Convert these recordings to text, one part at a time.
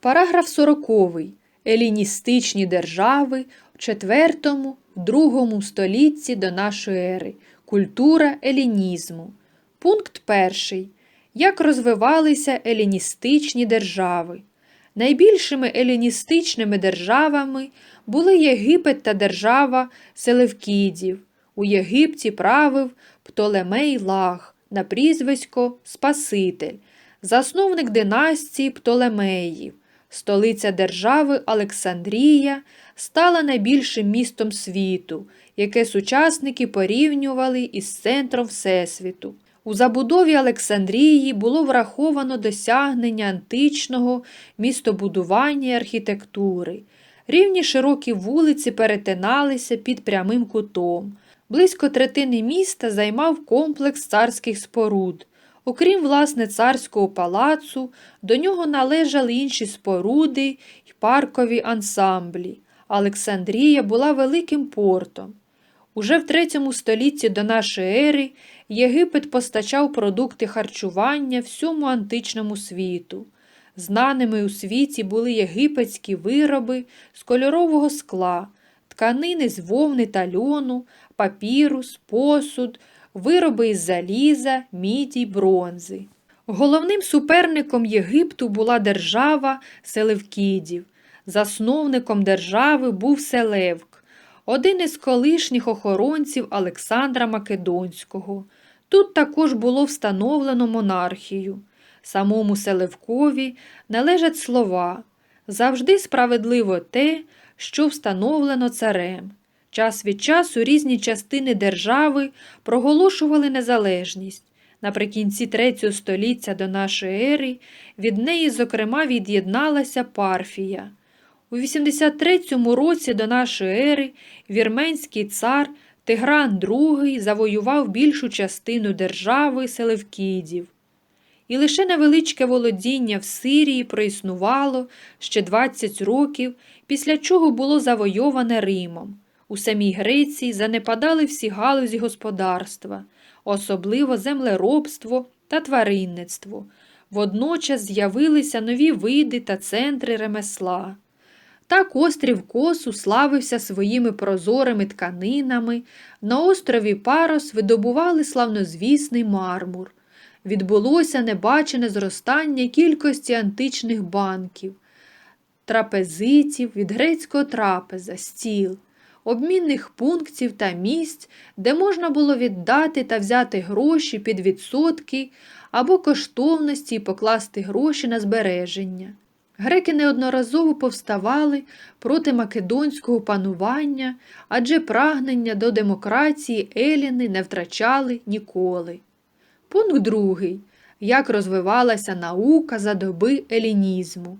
Параграф 40. Еліністичні держави в IV-II столітті до нашої ери. Культура елінізму. Пункт 1. Як розвивалися еліністичні держави? Найбільшими еліністичними державами були Єгипет та держава Селевкідів. У Єгипті правив Птолемей Лаг на прізвисько Спаситель, засновник династії Птолемеїв. Столиця держави Олександрія стала найбільшим містом світу, яке сучасники порівнювали із центром Всесвіту. У забудові Олександрії було враховано досягнення античного містобудування і архітектури. Рівні широкі вулиці перетиналися під прямим кутом. Близько третини міста займав комплекс царських споруд. Окрім власне царського палацу, до нього належали інші споруди й паркові ансамблі. Олександрія була великим портом. Уже в третьому столітті до нашої ери Єгипет постачав продукти харчування всьому античному світу. Знаними у світі були єгипетські вироби з кольорового скла, тканини з вовни та льону, папірус, посуд, вироби із заліза, міді бронзи. Головним суперником Єгипту була держава Селевкідів. Засновником держави був Селевк, один із колишніх охоронців Олександра Македонського. Тут також було встановлено монархію. Самому Селевкові належать слова завжди справедливо те, що встановлено царем. Час від часу різні частини держави проголошували незалежність. Наприкінці третього століття до нашої ери від неї, зокрема, від'єдналася Парфія. У 83 році до нашої ери вірменський цар Тигран II завоював більшу частину держави Селевкідів. І лише невеличке володіння в Сирії проіснувало ще 20 років, після чого було завойоване Римом. У самій Греції занепадали всі галузі господарства, особливо землеробство та тваринництво. Водночас з'явилися нові види та центри ремесла. Так острів Косу славився своїми прозорими тканинами, на острові Парос видобували славнозвісний мармур. Відбулося небачене зростання кількості античних банків, трапезитів від грецького трапеза, стіл, обмінних пунктів та місць, де можна було віддати та взяти гроші під відсотки або коштовності і покласти гроші на збереження. Греки неодноразово повставали проти македонського панування, адже прагнення до демократії еліни не втрачали ніколи. Пункт другий. Як розвивалася наука за доби елінізму.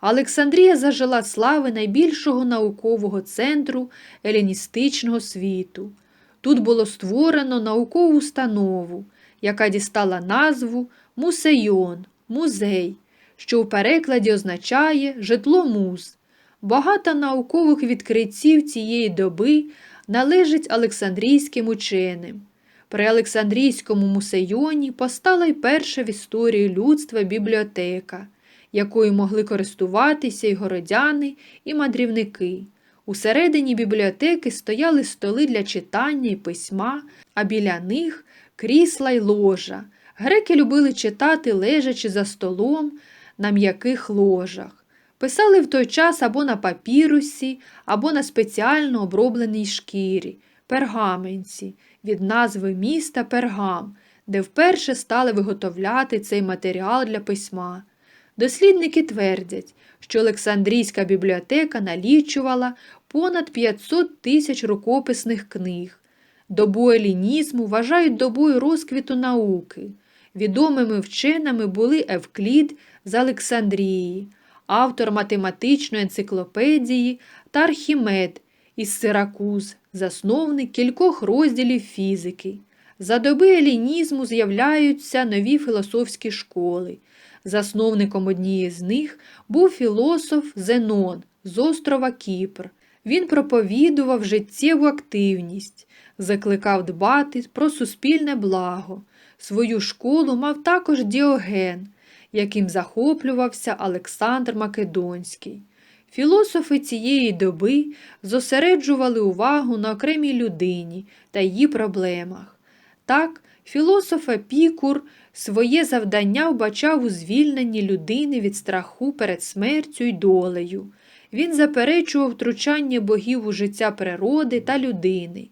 Олександрія зажила слави найбільшого наукового центру еліністичного світу. Тут було створено наукову установу, яка дістала назву Мусейон, музей що в перекладі означає житло муз. Багато наукових відкриттів цієї доби належить Олександрійським ученим. При Олександрійському мусейоні постала й перша в історії людства бібліотека, якою могли користуватися й городяни, і мандрівники. Усередині бібліотеки стояли столи для читання і письма, а біля них крісла й ложа. Греки любили читати, лежачи за столом, на м'яких ложах. Писали в той час або на папірусі, або на спеціально обробленій шкірі, пергаменці, від назви міста Пергам, де вперше стали виготовляти цей матеріал для письма. Дослідники твердять, що Олександрійська бібліотека налічувала понад 500 тисяч рукописних книг. Добу елінізму вважають добою розквіту науки. Відомими вченими були Евклід з Олександрії, автор математичної енциклопедії та Архімед із Сиракуз, засновник кількох розділів фізики. За доби елінізму з'являються нові філософські школи. Засновником однієї з них був філософ Зенон з острова Кіпр. Він проповідував життєву активність, закликав дбати про суспільне благо. Свою школу мав також Діоген, яким захоплювався Олександр Македонський. Філософи цієї доби зосереджували увагу на окремій людині та її проблемах. Так, філософ Епікур своє завдання вбачав у звільненні людини від страху перед смертю й долею. Він заперечував втручання богів у життя природи та людини.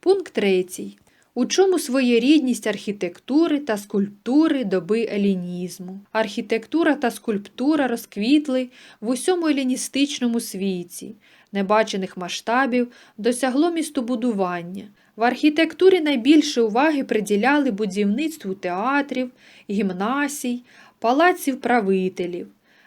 Пункт третій. У чому своєрідність архітектури та скульптури доби елінізму? Архітектура та скульптура розквітли в усьому еліністичному світі, небачених масштабів досягло містобудування. В архітектурі найбільше уваги приділяли будівництву театрів, гімнасій, палаців правителів.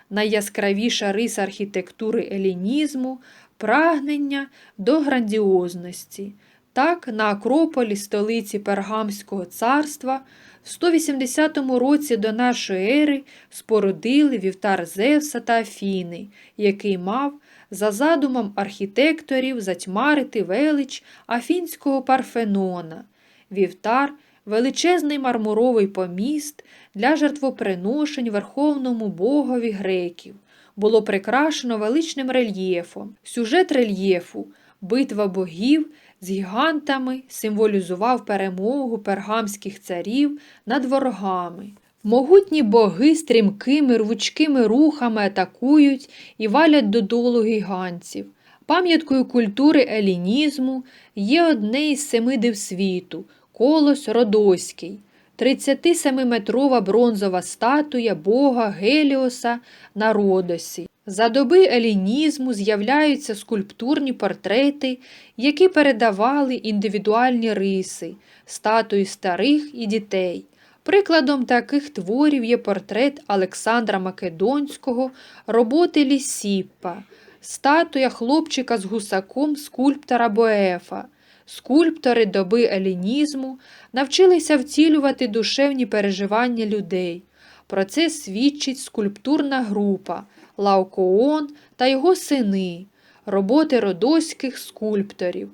Найяскравіша риса архітектури елінізму прагнення до грандіозності. Так, на Акрополі столиці Пергамського царства в 180 році до нашої ери спорудили вівтар Зевса та Афіни, який мав за задумом архітекторів затьмарити велич Афінського Парфенона. Вівтар величезний мармуровий поміст для жертвоприношень верховному богові греків. Було прикрашено величним рельєфом. Сюжет рельєфу битва богів з гігантами символізував перемогу пергамських царів над ворогами. Могутні боги стрімкими рвучкими рухами атакують і валять додолу гігантів. Пам'яткою культури елінізму є одне із семи див світу колос Родоський. 37-метрова бронзова статуя бога Геліоса на Родосі. За доби елінізму з'являються скульптурні портрети, які передавали індивідуальні риси, статуї старих і дітей. Прикладом таких творів є портрет Олександра Македонського, роботи Лісіппа, статуя хлопчика з гусаком скульптора Боефа. Скульптори доби елінізму навчилися втілювати душевні переживання людей. Про це свідчить скульптурна група Лаокоон та його сини, роботи родоських скульпторів.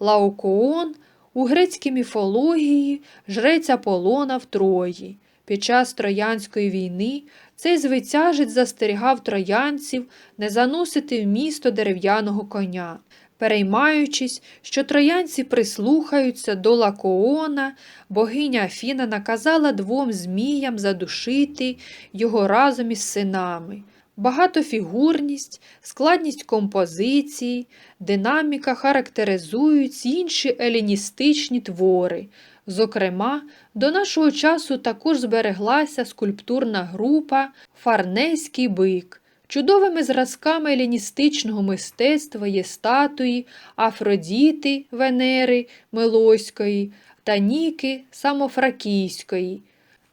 Лаокоон у грецькій міфології жрець Аполлона в Трої. Під час Троянської війни цей звитяжець застерігав троянців не заносити в місто дерев'яного коня. Переймаючись, що троянці прислухаються до Лакоона, богиня Афіна наказала двом зміям задушити його разом із синами. Багатофігурність, складність композиції, динаміка характеризують інші еліністичні твори. Зокрема, до нашого часу також збереглася скульптурна група Фарнейський бик. Чудовими зразками еліністичного мистецтва є статуї Афродіти Венери Милоської та Ніки Самофракійської.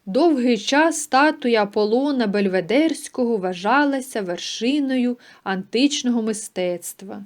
Довгий час статуя Аполлона Бельведерського вважалася вершиною античного мистецтва.